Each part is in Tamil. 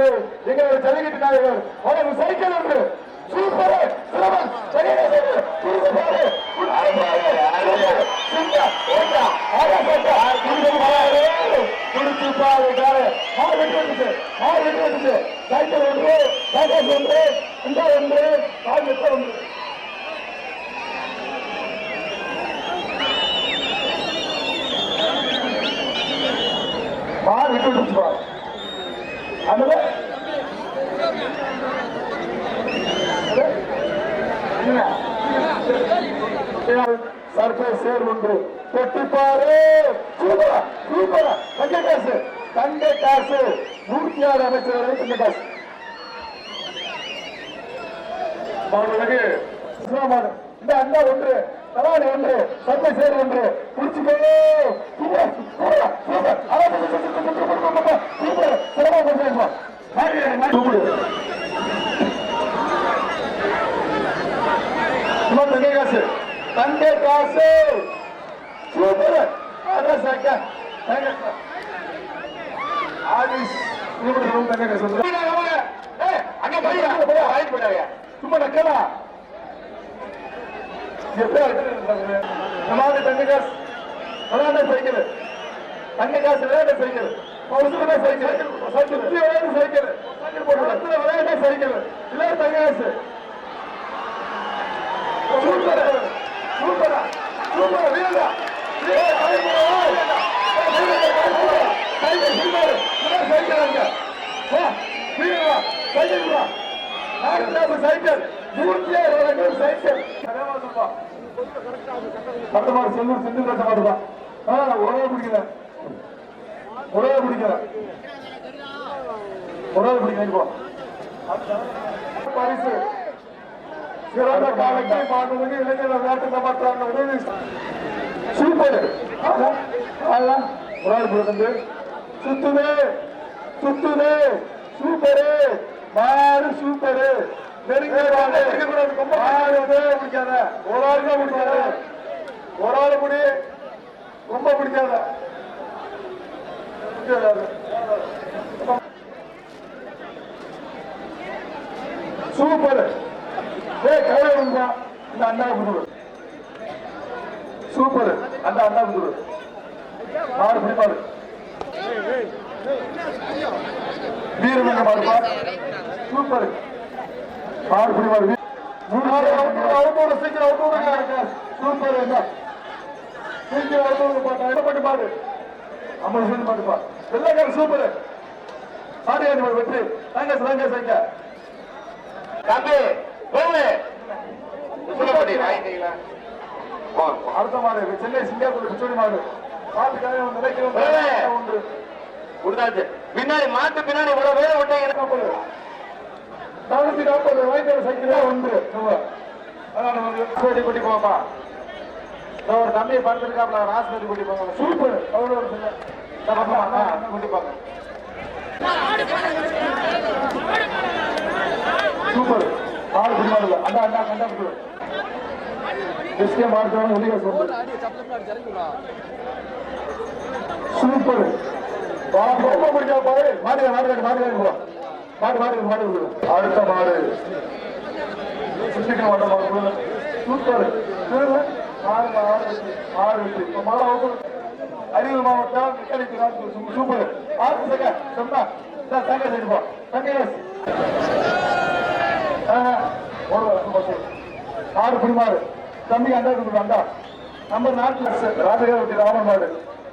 ஒன்று எங்களுடைய ஜல்லிக்கட்டு நாயகர் அவர்கள் சைக்கிள் ஒன்று. சூப்பர் சிரமம் சைக்கிள் பாரு ஒன்று ஒன்று இந்த ஒன்று கால் ஒன்று. விட்டு விட்டு விஷயம் சர்ப்ரைஸ் சேர் ஒன்று தொட்டிப்பாரு சூப்பரா சூப்பரா தங்க காசு தங்க காசு மூர்த்தியார் அமைச்சர் தங்க காசு அவர்களுக்கு இந்த அண்ணா ஒன்று தலாடி ஒன்று சந்தை சேர் ஒன்று புடிச்சுக்கோ super super super super super சிரமம் கொஞ்சம் சூப்பர் இன்னும் தங்க தங்க காசு. சூப்பர். அதான் சாக்கா. போயிடாங்க சும்மா நக்கலா. தங்க காசு. விளையாண்ட சைக்கிள். தங்க காசு விளையாண்ட சைக்கிள். உசுரமே சைக்கிள். சைக்கிள். விளையாண்ட சைக்கிள். சைக்கிள் போட்டு விளையாண்ட சைக்கிள். இல்ல தங்க காசு. சூப்பர் சூப்பரா சூப்பர் வீரா சைக்கிள் மூர்த்தியா சைக்கிள் பத்தமாறு செல்லூர் செந்தில் கட்ட மாட்டுதான் உறவே பிடிக்கல உறவே பிடிக்கல உறவே பிடிக்கல இப்போ பரிசு சிறந்த காலத்தை மாண்புமிகு இளைஞர் விளையாட்டு மாற்றாங்க உதவி சூப்பர். கொடுத்து சுத்துது. சுத்துது. சூப்பரு. மாறு சூப்பரு. பிடிக்காத. ஒரு பிடிக்காத. ஒரு ஆள் முடி ரொம்ப பிடிக்காத. சூப்பர். ஏய் இந்த அண்ணா குடுரு சூப்பர் அந்த அண்ணா குடுரு மாடு பிடிப்பாரு. வீரமங்க மாடுப்பா சூப்பர். மாறு பிடிப்பாரு. அவுட்டோட சீக்கிரம் அவுட்டோட சூப்பர் என்ன சீக்கிரம் அவுட்டோட பாட்டா. பாட்டு பாடு. அம்மன் சொல்லி பாட்டுப்பா வெள்ளக்கார சூப்பர். ஆடியாடி வெற்றி. தங்க சங்க தம்பி அடுத்த மாடு சென்னை சிங்கப்பூர் பிச்சோடி மாடு. பாட்டுக்காக நினைக்கிறோம் ஒன்று கொடுத்தாச்சு. பின்னாடி மாட்டு பின்னாடி இவ்வளவு பேர் விட்டீங்க. நானூத்தி நாற்பது வாய்ப்பு சைக்கிள் ஒன்று. கோடி குட்டி போப்பா ஒரு தம்பி படுத்திருக்காப்ல ராஸ்பதி குட்டி போங்க சூப்பர். அவ்வளோ குட்டி போங்க. சூப்பர். மாடு அண்ணா அண்ணா கண்டா எஸ்கே மாடுறவங்க வெளியே சொல்லுங்க சூப்பர் ரொம்ப பிடிச்சா பாரு மாடு மாடு மாடு மாடு மாடு மாடு மாடு அடுத்த மாடு சிட்டிக்கு மாட்ட மாடு சூப்பர் ஆறு ஆறு ஆறு வெற்றி இப்ப மாடு அவுட் அரியலூர் மாவட்டம் மெக்கானிக் சூப்பர் ஆறு சங்க சொன்னா தங்க செய்துப்பா தங்க ஆறு பிடிமாறு தம்பி அண்டா கொடுக்குற அண்டா. நம்ம நாட்டுல ராஜகாவட்டி ராமன் மாடு.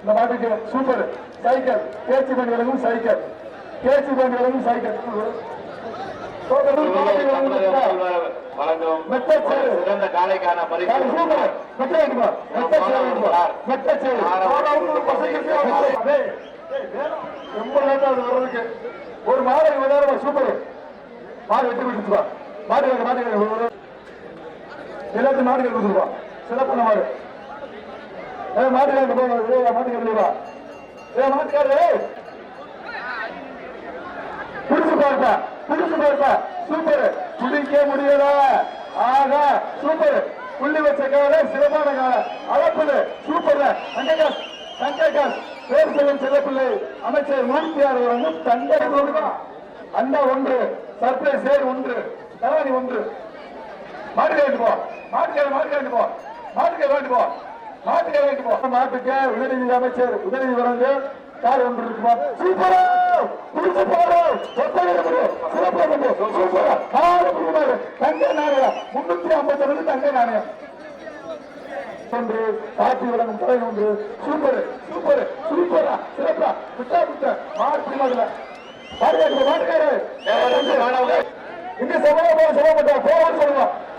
இந்த மாட்டுக்கு சூப்பர். சைக்கிள். கேச்சி பண்ணி விலகும் சைக்கிள். கேச்சி பண்ணி விலகும் சைக்கிள். சிறந்த காலைக்கான ரொம்ப லேட்டா அது வர்றதுக்கு. ஒரு விளையாடுமா சூப்பர். மாடு வெட்டி விட்டுச்சுப்பா மாடு மாடு எல்லாத்தையும் மாடுகள் கொடுத்துருவா. சிறப்பான மாடு. ஏ மாட்டுக்காரங்க போவாங்க மாட்டுக்கு மாட்டுக்காரங்க வா ஏ மாட்டுக்காரரு புடிச்சு பாருப்பா புடிச்சு சூப்பர். குடிக்க முடியல. ஆக சூப்பர். புள்ளி வச்ச கால சிறப்பான கால. அளப்புல சூப்பர் தங்ககாஸ் தங்ககாஸ் பேர் செல்லும் சிறப்பிள்ளை அமைச்சர் மூர்த்தியார் வழங்கும் தங்க கொடுப்பா அண்டா ஒன்று சர்ப்ரைஸ் ஒன்று தலானி ஒன்று. மாட்டுக்க போ. மாட்டுக்க மாட்டுக்க போ. மாட்டுக்க வேண்டு போ. மாட்டுக்க வேண்டு போ. மாட்டுக்க உதயநிதி அமைச்சர் உதயநிதி வழங்கு கார் ஒன்று இருக்குமா? சூப்பரா! புடிச்சு பாரு ஒத்தனை இருக்கு. சிறப்பா இருக்கு. சூப்பரா! நாலு புரியுமாறு தங்க நாணயம். முன்னூத்தி ஐம்பத்தி ரெண்டு தங்க நாணயம். ஒன்று காட்சி வழங்கும் தலைவன் ஒன்று. சூப்பர் சூப்பர் சூப்பரா! சிறப்பா! விட்டா விட்ட! மாடு பிடிமாதுல மாட்டுக்காரு மாட்டுக்காரு இங்க சமமா போக சமப்பட்டா போக சொல்லுவா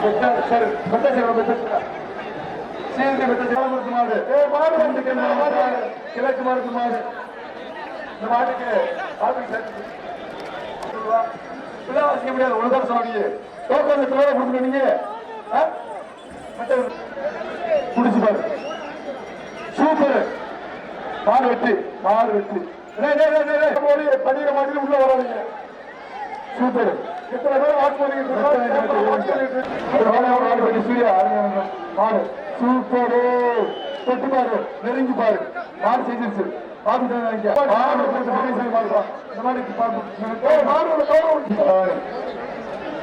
போய் ஒரு கார் மண்புமிழ் கிழக்கு மாடு மாடு இந்த மாட்டுக்கு ஆபீஸ் முடியாது ஒரு சொன்னீங்க டோக்கன் கொடுக்கணும் நீங்க ஆ? பாரு சூப்பர் மாடு வெட்டி மாடு வெட்டி டேய், டேய், உள்ள வராதீங்க சூப்பர் எத்தனை பேர் வாட்ச் பண்ணிட்டு இருக்கோம்? சூர்யா மாடு சூப்பர். தொட்டு பாரு நெருங்கி பாரு. மாடு செஞ்சிருச்சு பெரிய சைடு மாடு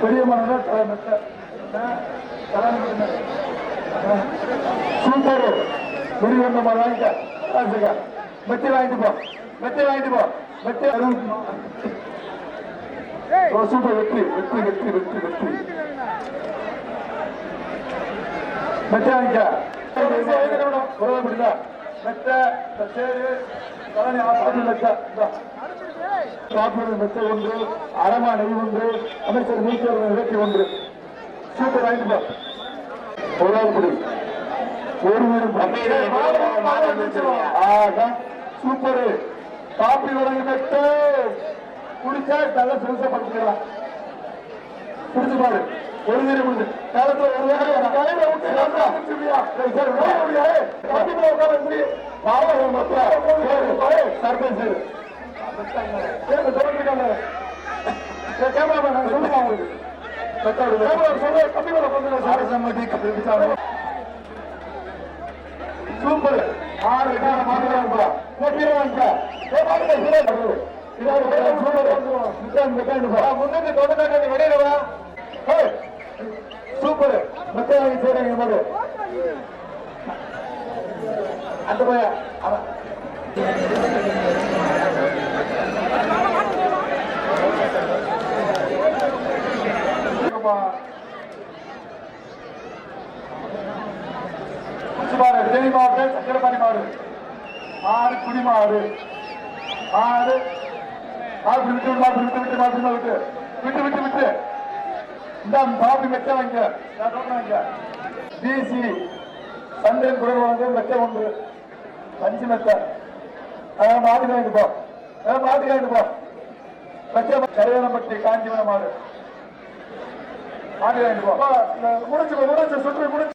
பெரிய மாடு சூப்பர். வந்த வாங்கிக்க. மெத்தி வாங்கிட்டு போ. மெத்தி வாங்கிட்டு போ. மெத்தி சூப்பர் வெற்றி வெற்றி வெற்றி வெற்றி வெற்றி. உறவு முடியல மெத்த சேரு பழனி மெத்த காப்பீடு மெத்த ஒன்று அரமா நெய் ஒன்று அமைச்சர் மீச்சர் இலக்கி ஒன்று. சூப்பர் வாங்கிட்டு போ. உறவு முடி ஒரு சூப்பர். காப்பி வழங்கி மெத்த குடிச்சா நல்லா சிறுசா படிச்சுக்கலாம் குடிச்சு பாரு. ஒரு நீர் குடிச்சு காலத்துல ஒரு சர்பஞ்ச் கேமராமேன், நான் சொல்லுமா உங்களுக்கு? பத்தாவது. கேமரா சொல்லு, கம்பி மேல கொண்டு வா. அரசம்மதி கம்பி விசாரணை. சூப்பர். ஆறு மாத்திரம் போட்டிருவாங்க முன்னூத்தி தொண்ணூத்தி வெளியிடவா சூப்பர் மத்திய வாங்கி செய்யறீங்க அந்த பையன் அவன் மாடு தேனி மாவட்டம் சக்கரபாணி மாடு மாடு குடி மாடு மாடு விட்டு விட்டு விட்டு விட்டு மாடு விட்டு விட்டு விட்டு விட்டு. இந்த பாபி மெத்த வைங்க வாங்க பிசி சந்தையின் குரல் வந்து மெத்த ஒன்று அஞ்சு மெத்த மாட்டுக்கு வாங்கிட்டு போ. மாட்டுக்கு வாங்கிட்டு போ. மெத்த கரையாளம்பட்டி மாடு. மாட்டுக்கு வாங்கிட்டு போ. முடிச்சு முடிச்சு சுற்று முடிச்சு.